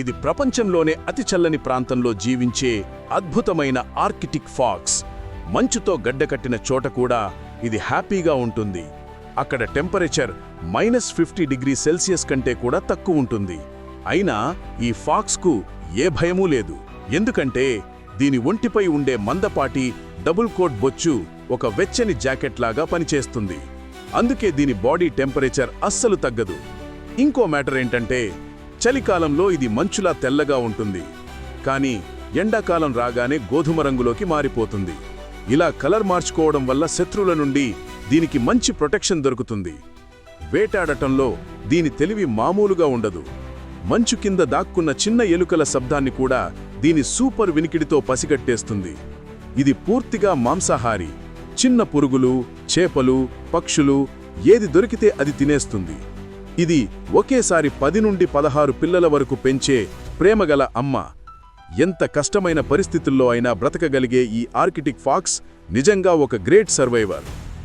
ఇది ప్రపంచంలోనే అతి చల్లని ప్రాంతంలో జీవించే అద్భుతమైన ఆర్కిటిక్ ఫాక్స్. మంచుతో గడ్డకట్టిన చోట కూడా ఇది హ్యాపీగా ఉంటుంది. అక్కడ temperature minus fifty degree celsius కంటే కూడా తక్కువ ఉంటుంది. అయినా ఈ ఫాక్స్కు ఏ భయమూ లేదు. ఎందుకంటే దీని ఒంటిపై ఉండే మందపాటి డబుల్ కోట్ బొచ్చు ఒక వెచ్చని జాకెట్ లాగా పనిచేస్తుంది. అందుకే దీని బాడీ టెంపరేచర్ అస్సలు తగ్గదు. ఇంకో మ్యాటర్ ఏంటంటే చలికాలంలో ఇది మంచులా తెల్లగా ఉంటుంది. కానీ ఎండాకాలం రాగానే గోధుమ రంగులోకి మారిపోతుంది. ఇలా కలర్ మార్చుకోవడం వల్ల శత్రువుల నుండి దీనికి మంచి ప్రొటెక్షన్ దొరుకుతుంది. వేటాడటంలో దీని తెలివి మామూలుగా ఉండదు. మంచు కింద దాక్కున్న చిన్న ఎలుకల శబ్దాన్ని కూడా దీని సూపర్ వినికిడితో పసిగట్టేస్తుంది. ఇది పూర్తిగా మాంసాహారి. చిన్న పురుగులు చేపలు పక్షులు ఏది దొరికితే అది తినేస్తుంది. ఇది ఒకేసారి పది నుండి పదహారు పిల్లల వరకు పెంచే ప్రేమగల అమ్మ. ఎంత కష్టమైన పరిస్థితుల్లో అయినా బ్రతకగలిగే ఈ ఆర్కిటిక్ ఫాక్స్ నిజంగా ఒక గ్రేట్ సర్వైవర్.